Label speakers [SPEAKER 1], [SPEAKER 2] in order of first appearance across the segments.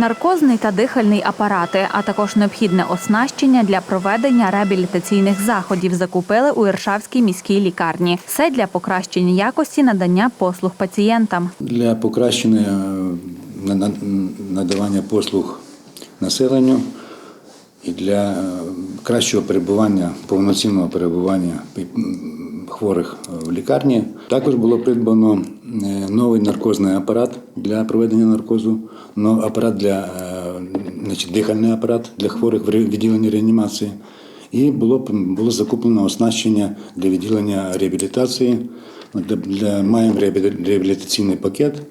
[SPEAKER 1] наркозний та дихальний апарати, а також необхідне оснащення для проведення реабілітаційних заходів закупили у Іршавській міській лікарні. Все для покращення якості надання послуг пацієнтам.
[SPEAKER 2] Для покращення е, на- на- надавання послуг населенню і для е, кращого перебування, повноцінного перебування хворих в лікарні. Також було придбано е, новий наркозний апарат для проведення наркозу, но- апарат для е, значить, дихальний апарат для хворих в відділенні реанімації. І було, було закуплено оснащення для відділення реабілітації. Для, для, маємо реабілітаційний пакет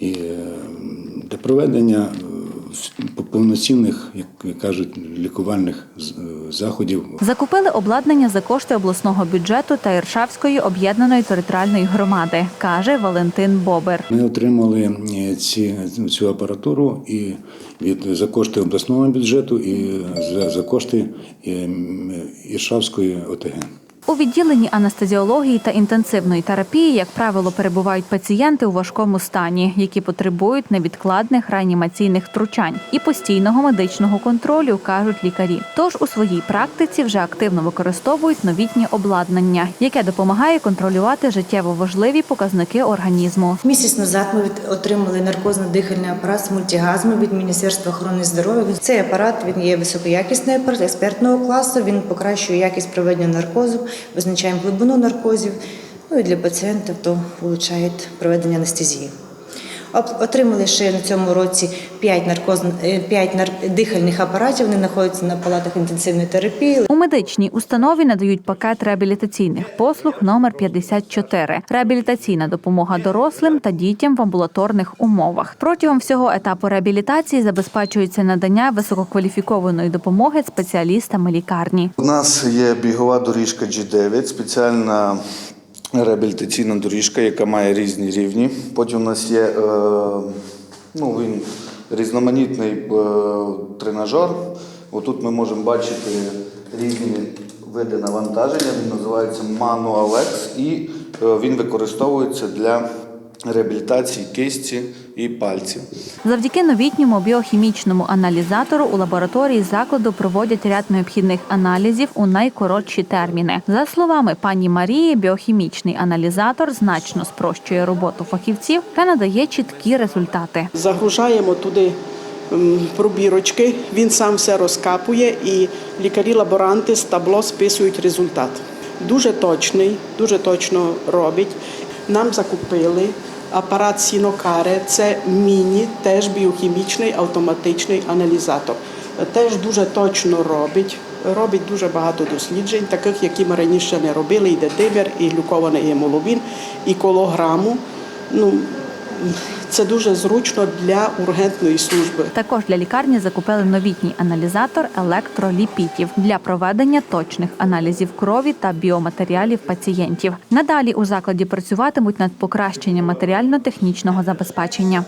[SPEAKER 2] і е, для проведення е, повноцінних, як кажуть, лікувальних е, заходів
[SPEAKER 1] Закупили обладнання за кошти обласного бюджету та Іршавської об'єднаної територіальної громади, каже Валентин Бобер.
[SPEAKER 2] Ми отримали е, ці, цю апаратуру і від за кошти обласного бюджету, і за, за кошти е, Іршавської ОТГ.
[SPEAKER 1] У відділенні анестезіології та інтенсивної терапії, як правило, перебувають пацієнти у важкому стані, які потребують невідкладних реанімаційних втручань і постійного медичного контролю, кажуть лікарі. Тож у своїй практиці вже активно використовують новітнє обладнання, яке допомагає контролювати життєво важливі показники організму.
[SPEAKER 3] Місяць назад ми отримали наркозно-дихальний апарат з мультигазмом від Міністерства охорони здоров'я. Цей апарат він є високоякісний апарат експертного класу. Він покращує якість проведення наркозу, визначаємо глибину наркозів. Ну і для пацієнта то вилучає проведення анестезії. Отримали ще на цьому році 5, наркоз... 5 нар... дихальних апаратів. Вони знаходяться на палатах інтенсивної терапії.
[SPEAKER 1] У медичній установі надають пакет реабілітаційних послуг номер 54 – реабілітаційна допомога дорослим та дітям в амбулаторних умовах. Протягом всього етапу реабілітації забезпечується надання висококваліфікованої допомоги спеціалістами лікарні.
[SPEAKER 4] У нас є бігова доріжка G9, спеціальна реабілітаційна доріжка, яка має різні рівні. Потім у нас є е, ну, він різноманітний е, тренажер. Отут ми можемо бачити різні види навантаження. Він називається Manual-X і е, він використовується для реабілітації кисті і пальців.
[SPEAKER 1] Завдяки новітньому біохімічному аналізатору у лабораторії закладу проводять ряд необхідних аналізів у найкоротші терміни. За словами пані Марії, біохімічний аналізатор значно спрощує роботу фахівців та надає чіткі результати.
[SPEAKER 5] Загружаємо туди пробірочки, він сам все розкапує і лікарі-лаборанти з табло списують результат. Дуже точний, дуже точно робить. Нам закупили апарат Сінокаре, це міні, теж біохімічний автоматичний аналізатор. Теж дуже точно робить. Робить дуже багато досліджень, таких, які ми раніше не робили, і детибер, і глюкований гемолобін, і колограму. Ну, це дуже зручно для ургентної служби.
[SPEAKER 1] Також для лікарні закупили новітній аналізатор електроліпітів для проведення точних аналізів крові та біоматеріалів пацієнтів. Надалі у закладі працюватимуть над покращенням матеріально-технічного забезпечення.